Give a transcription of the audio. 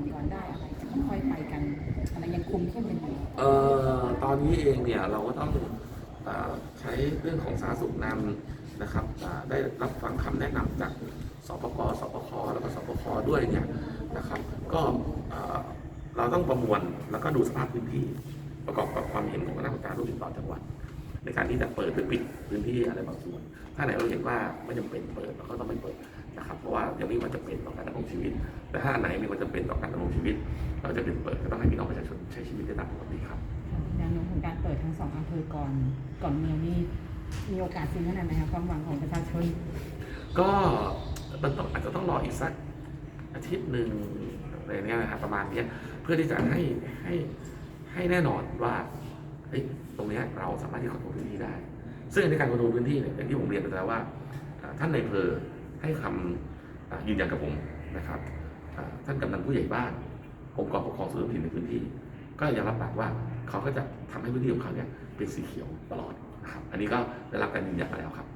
อนย้อนได้อะไรค่อยไปกันอะไรยังคุมเข้มกันอยู่เอ่อตอนนี้เองเนี่ยเราก็ต้องอ่อใช้เรื่องของสาธารณสุขนำนะครับอ่าได้รับฟังคำแนะนำจากสปกสปคแล้วก็สปคด้วยเนี่ยนะครับก็เอ่อเราต้องประมวลแล้วก็ดูสภาพพื้นที่ ประกอบกับความเห็นของคณะกรรมการโรคติดต่อจังหวัด ในการที่จะเปิดหรือปิดพื้นที่อะไรบางส่วน ถ้าไหนเราเห็นว่าไม่จำเป็นเปิดเราก็ต้องไม่เปิดนะครับ เพราะว่ายังไม่มีความจำเป็นต่อการ รงชีวิต แต่ถ้าอันไหนมีความจำเป็นต่อการดำรงชีวิต เราจะเป็นเปิดก็ต้องให้พี่น้องประชาชนใช้ชีวิตได้ตามปกติครับแนวโน้มของการเปิดทั้งสองอำเภอก่อนก่อนเมืองนี่มีโอกาสสูงขนาดไหนคะความหวังของประชาชน ก็มันต้องอาจจะต้องรออีกสักอาทิตย์หนึ่งอะไรเนี้ยนะครับประมาณเนี้ยเพื่อที่จะให้ให้ให้แน่นอนว่าเฮ้ยตรงเนี้ยเราสามารถที่จะคอนโทรลพื้นที่ได้ ซึ่งในการคอนโทรลพื้นที่เนี่ยอย่างที่ผมเรียนไปแล้วว่าอ่าท่านในายอำเภอให้คำอ่า ยืนยันกับผมนะครับท่านกำนันผู้ใหญ่บ้านองค์กรปกครองส่วนท้องถิ่นในพื้นที่ ก็ยังรับปากว่าเขาก็จะทำให้พื้นที่ของเขาเนี่ยเป็นสีเขียวตลอดนะครับอันนี้ก็ได้รับการยืนยันมาแล้วครับ